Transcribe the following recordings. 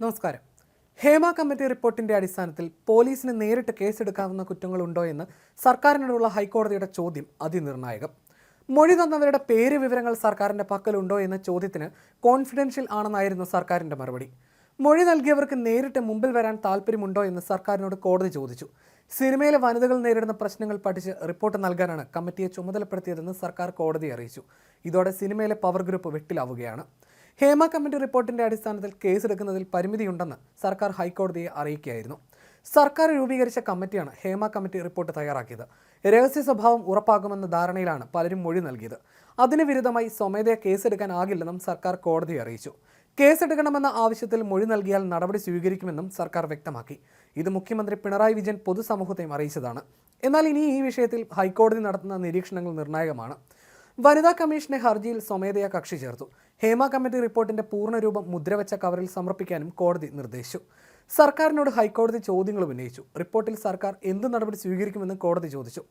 നമസ്കാരം. ഹേമ കമ്മിറ്റി റിപ്പോർട്ടിന്റെ അടിസ്ഥാനത്തിൽ പോലീസിന് നേരിട്ട് കേസെടുക്കാവുന്ന കുറ്റങ്ങളുണ്ടോ എന്ന് സർക്കാരിനോടുള്ള ഹൈക്കോടതിയുടെ ചോദ്യം അതിനിർണായകം. മൊഴി തന്നവരുടെ പേര് വിവരങ്ങൾ സർക്കാരിന്റെ പക്കലുണ്ടോ എന്ന ചോദ്യത്തിന് കോൺഫിഡൻഷ്യൽ ആണെന്നായിരുന്നു സർക്കാരിന്റെ മറുപടി. മൊഴി നൽകിയവർക്ക് നേരിട്ട് മുമ്പിൽ വരാൻ താല്പര്യമുണ്ടോ എന്ന് സർക്കാരിനോട് കോടതി ചോദിച്ചു. സിനിമയിലെ വനിതകൾ നേരിടുന്ന പ്രശ്നങ്ങൾ പഠിച്ച് റിപ്പോർട്ട് നൽകാനാണ് കമ്മിറ്റിയെ ചുമതലപ്പെടുത്തിയതെന്ന് സർക്കാർ കോടതിയെ അറിയിച്ചു. ഇതോടെ സിനിമയിലെ പവർ ഗ്രൂപ്പ് വെട്ടിലാവുകയാണ്. ഹേമ കമ്മിറ്റി റിപ്പോർട്ടിന്റെ അടിസ്ഥാനത്തിൽ കേസെടുക്കുന്നതിൽ പരിമിതിയുണ്ടെന്ന് സർക്കാർ ഹൈക്കോടതിയെ അറിയിക്കുകയായിരുന്നു. സർക്കാർ രൂപീകരിച്ച കമ്മിറ്റിയാണ് ഹേമ കമ്മിറ്റി റിപ്പോർട്ട് തയ്യാറാക്കിയത്. രഹസ്യ സ്വഭാവം ഉറപ്പാക്കുമെന്ന ധാരണയിലാണ് പലരും മൊഴി നൽകിയത്. അതിന് വിരുദ്ധമായി സ്വമേധയാ കേസെടുക്കാനാകില്ലെന്നും സർക്കാർ കോടതിയെ അറിയിച്ചു. കേസെടുക്കണമെന്ന ആവശ്യത്തിൽ മൊഴി നൽകിയാൽ നടപടി സ്വീകരിക്കുമെന്നും സർക്കാർ വ്യക്തമാക്കി. ഇത് മുഖ്യമന്ത്രി പിണറായി വിജയൻ പൊതുസമൂഹത്തെയും അറിയിച്ചതാണ്. എന്നാൽ ഇനി ഈ വിഷയത്തിൽ ഹൈക്കോടതി നടത്തുന്ന നിരീക്ഷണങ്ങൾ നിർണായകമാണ്. വനിതാ കമ്മീഷന്റെ ഹർജിയിൽ സ്വമേധയാ കക്ഷി ചേർത്തു. ഹേമ കമ്മിറ്റി റിപ്പോർട്ടിന്റെ പൂർണരൂപം മുദ്രവെച്ച കവറിൽ സമർപ്പിക്കാനും കോടതി നിർദ്ദേശിച്ചു. സർക്കാരിനോട് ഹൈക്കോടതി ചോദ്യങ്ങൾ ഉന്നയിച്ചു. റിപ്പോർട്ടിൽ സർക്കാർ എന്ത് നടപടി സ്വീകരിക്കുമെന്ന് കോടതി ചോദിച്ചു.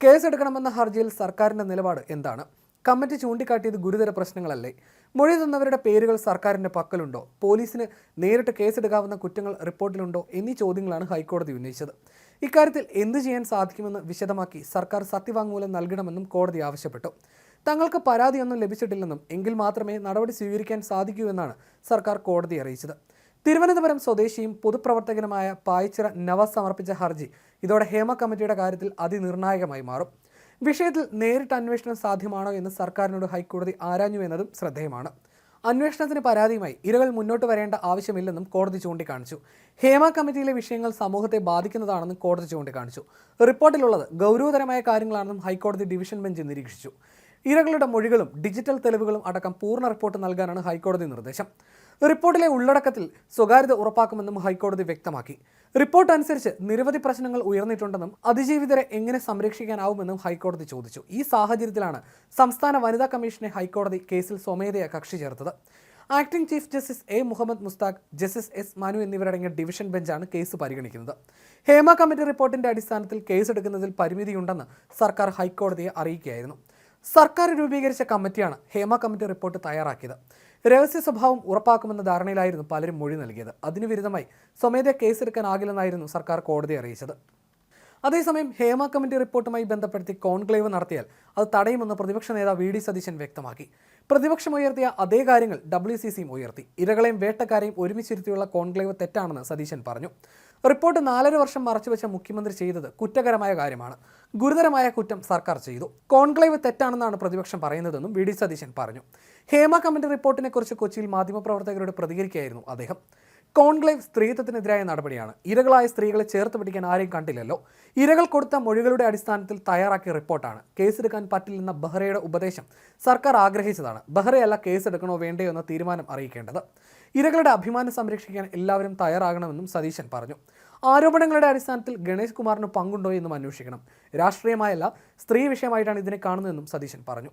കേസെടുക്കണമെന്ന ഹർജിയിൽ സർക്കാരിന്റെ നിലപാട് എന്താണ്? കമ്മിറ്റി ചൂണ്ടിക്കാട്ടിയത് ഗുരുതര പ്രശ്നങ്ങളല്ലേ? മൊഴി തന്നവരുടെ പേരുകൾ സർക്കാരിന്റെ പക്കലുണ്ടോ? പോലീസിന് നേരിട്ട് കേസെടുക്കാവുന്ന കുറ്റങ്ങൾ റിപ്പോർട്ടിലുണ്ടോ എന്നീ ചോദ്യങ്ങളാണ് ഹൈക്കോടതി ഉന്നയിച്ചത്. ഇക്കാര്യത്തിൽ എന്തു ചെയ്യാൻ സാധിക്കുമെന്ന് വിശദമാക്കി സർക്കാർ സത്യവാങ്മൂലം നൽകണമെന്നും കോടതി ആവശ്യപ്പെട്ടു. തങ്ങൾക്ക് പരാതിയൊന്നും ലഭിച്ചിട്ടില്ലെന്നും എങ്കിൽ മാത്രമേ നടപടി സ്വീകരിക്കാൻ സാധിക്കൂ എന്നാണ് സർക്കാർ കോടതി അറിയിച്ചത്. തിരുവനന്തപുരം സ്വദേശിയും പൊതുപ്രവർത്തകനുമായ പായച്ചിറ നവാസ് സമർപ്പിച്ച ഹർജി ഇതോടെ ഹേമ കമ്മിറ്റിയുടെ കാര്യത്തിൽ അതിനിർണായകമായി മാറും. വിഷയത്തിൽ നേരിട്ട് അന്വേഷണം സാധ്യമാണോ എന്ന് സർക്കാരിനോട് ഹൈക്കോടതി ആരാഞ്ഞു എന്നതും ശ്രദ്ധേയമാണ്. അന്വേഷണത്തിന് പരാതിയുമായി ഇരകൾ മുന്നോട്ട് വരേണ്ട ആവശ്യമില്ലെന്നും കോടതി ചൂണ്ടിക്കാണിച്ചു. ഹേമ കമ്മിറ്റിയിലെ വിഷയങ്ങൾ സമൂഹത്തെ ബാധിക്കുന്നതാണെന്നും കോടതി ചൂണ്ടിക്കാണിച്ചു. റിപ്പോർട്ടിലുള്ളത് ഗൗരവതരമായ കാര്യങ്ങളാണെന്നും ഹൈക്കോടതി ഡിവിഷൻ ബെഞ്ച് നിരീക്ഷിച്ചു. ഇരകളുടെ മൊഴികളും ഡിജിറ്റൽ തെളിവുകളും അടക്കം പൂർണ റിപ്പോർട്ട് നൽകാനാണ് ഹൈക്കോടതി നിർദ്ദേശം. റിപ്പോർട്ടിലെ ഉള്ളടക്കത്തിൽ സ്വകാര്യത ഉറപ്പാക്കുമെന്നും ഹൈക്കോടതി വ്യക്തമാക്കി. റിപ്പോർട്ട് അനുസരിച്ച് നിരവധി പ്രശ്നങ്ങൾ ഉയർന്നിട്ടുണ്ടെന്നും അതിജീവിതരെ എങ്ങനെ സംരക്ഷിക്കാനാവുമെന്നും ഹൈക്കോടതി ചോദിച്ചു. ഈ സാഹചര്യത്തിലാണ് സംസ്ഥാന വനിതാ കമ്മീഷനെ ഹൈക്കോടതി കേസിൽ സ്വമേധയാ കക്ഷി ചേർത്തത്. Acting chief justice A Muhammad Mushtaq justice S Manu എന്നിവരടങ്ങിയ ഡിവിഷൻ ബെഞ്ചാണ് കേസ് പരിഗണിക്കുന്നത്. ഹേമ കമ്മിറ്റി റിപ്പോർട്ടിന്റെ അടിസ്ഥാനത്തിൽ കേസെടുക്കുന്നതിൽ പരിമിതിയുണ്ടെന്ന് സർക്കാർ ഹൈക്കോടതിയെ അറിയിക്കുകയായിരുന്നു. സർക്കാർ രൂപീകരിച്ച കമ്മിറ്റിയാണ് ഹേമ കമ്മിറ്റി റിപ്പോർട്ട് തയ്യാറാക്കിയത്. രഹസ്യ സ്വഭാവം ഉറപ്പാക്കുമെന്ന ധാരണയിലായിരുന്നു പലരും മൊഴി നൽകിയത്. അതിനു വിരുദ്ധമായി സ്വമേധയാ കേസെടുക്കാനാകില്ലെന്നായിരുന്നു സർക്കാർ കോടതി അറിയിച്ചത്. അതേസമയം ഹേമ കമ്മിറ്റി റിപ്പോർട്ടുമായി ബന്ധപ്പെടുത്തി കോൺക്ലേവ് നടത്തിയാൽ അത് തടയുമെന്ന് പ്രതിപക്ഷ നേതാവ് വി ഡി സതീശൻ വ്യക്തമാക്കി. പ്രതിപക്ഷം ഉയർത്തിയ അതേ കാര്യങ്ങൾ ഡബ്ല്യു സി സിയും ഉയർത്തി. ഇരകളെയും വേട്ടക്കാരെയും ഒരുമിച്ചിരുത്തിയുള്ള കോൺക്ലേവ് തെറ്റാണെന്ന് സതീശൻ പറഞ്ഞു. റിപ്പോർട്ട് നാലര വർഷം മറച്ചുവെച്ച മുഖ്യമന്ത്രി ചെയ്തത് കുറ്റകരമായ കാര്യമാണ്. ഗുരുതരമായ കുറ്റം സർക്കാർ ചെയ്തു. കോൺക്ലേവ് തെറ്റാണെന്നാണ് പ്രതിപക്ഷം പറയുന്നതെന്നും വി ഡി സതീശൻ പറഞ്ഞു. ഹേമ കമ്മിറ്റി റിപ്പോർട്ടിനെക്കുറിച്ച് കൊച്ചിയിൽ മാധ്യമപ്രവർത്തകരോട് പ്രതികരിക്കുകയായിരുന്നു അദ്ദേഹം. കോൺക്ലേവ് സ്ത്രീത്വത്തിനെതിരായ നടപടിയാണ്. ഇരകളായ സ്ത്രീകളെ ചേർത്ത് പിടിക്കാൻ ആരെയും കണ്ടില്ലല്ലോ. ഇരകൾ കൊടുത്ത മൊഴികളുടെ അടിസ്ഥാനത്തിൽ തയ്യാറാക്കിയ റിപ്പോർട്ടാണ്. കേസെടുക്കാൻ പറ്റില്ലെന്ന ബഹ്റയുടെ ഉപദേശം സർക്കാർ ആഗ്രഹിച്ചതാണ്. ബഹ്റയല്ല കേസെടുക്കണോ വേണ്ടയോ എന്ന തീരുമാനം അറിയിക്കേണ്ടത്. ഇരകളുടെ അഭിമാനം സംരക്ഷിക്കാൻ എല്ലാവരും തയ്യാറാകണമെന്നും സതീശൻ പറഞ്ഞു. ആരോപണങ്ങളുടെ അടിസ്ഥാനത്തിൽ ഗണേഷ് കുമാറിന് പങ്കുണ്ടോ എന്നും അന്വേഷിക്കണം. രാഷ്ട്രീയമായല്ല സ്ത്രീ വിഷയമായിട്ടാണ് ഇതിനെ കാണുന്നതെന്നും സതീശൻ പറഞ്ഞു.